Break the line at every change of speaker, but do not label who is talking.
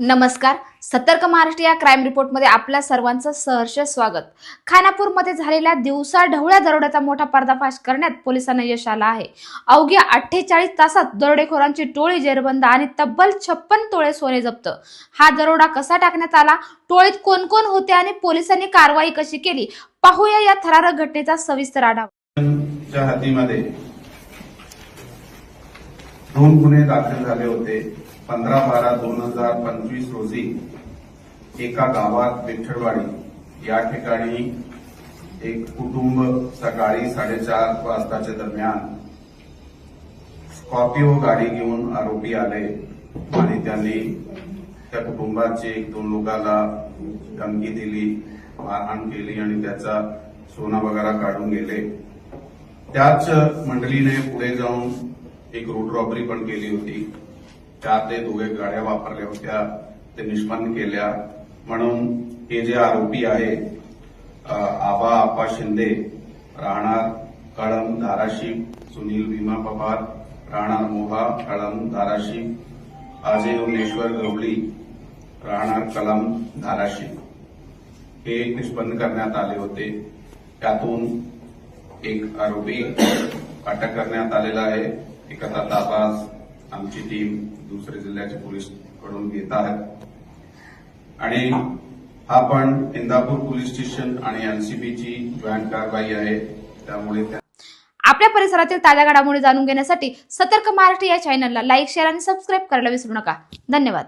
नमस्कार. सतर्क महाराष्ट्र या क्राईम रिपोर्टमध्ये आपल्या सर्वांचं सहर्ष स्वागत. खानापूरमध्ये झालेल्या दिवसा ढवळ्या दरोड्याचा मोठा पर्दाफाश करण्यात पोलिसांना यश आलं आहे. अवघ्या अठ्ठेचाळीस तासात दरोडेखोरांची टोळी जेरबंद आणि तब्बल छप्पन तोळे सोने जप्त. हा दरोडा कसा टाकण्यात आला? टोळीत कोण कोण होते आणि पोलिसांनी कारवाई कशी केली? पाहूया या थरारक घटनेचा सविस्तर आढावा.
दोन गुन्हे दाखल झाले होते. पंधरा बारा दोन हजार पंचवीस रोजी एका गावात विठ्ठलवाडी या ठिकाणी एक कुटुंब सकाळी साडेचार वाजताच्या दरम्यान स्कॉर्पिओ गाडी घेऊन आरोपी आले आणि त्यांनी त्या कुटुंबाचे एक दोन लोकांना धमकी दिली मारहाण केली आणि त्याचा सोना वगैरे काढून गेले. त्याच मंडळीने पुढे जाऊन एक रोड रॉबरी पण केली होती. चार ते दोघे गाड्या वापरल्या होत्या. ते निष्पन्न केल्या. म्हणून हे जे आरोपी आहे आबा आपा शिंदे राहणार कळम धाराशिव सुनील भीमा पवार राहणार मोहा कळम धाराशिव अजय उन्नेश्वर गवळी राहणार कलम धाराशिव हे निष्पन्न करण्यात आले होते. त्यातून एक आरोपी अटक करण्यात आलेला आहे. एखादा ताबा आमची टीम दुसरे जिल्ह्याचे पोलीसकडून घेत आहेत आणि हा पण इंदापूर पोलीस स्टेशन आणि एनसीबीची जॉईंट कारवाई आहे. त्यामुळे
आपल्या परिसरातील ताज्या घडामोडी जाणून घेण्यासाठी सतर्क महाराष्ट्र या चॅनलला लाईक शेअर आणि सबस्क्राईब करायला विसरू नका. धन्यवाद.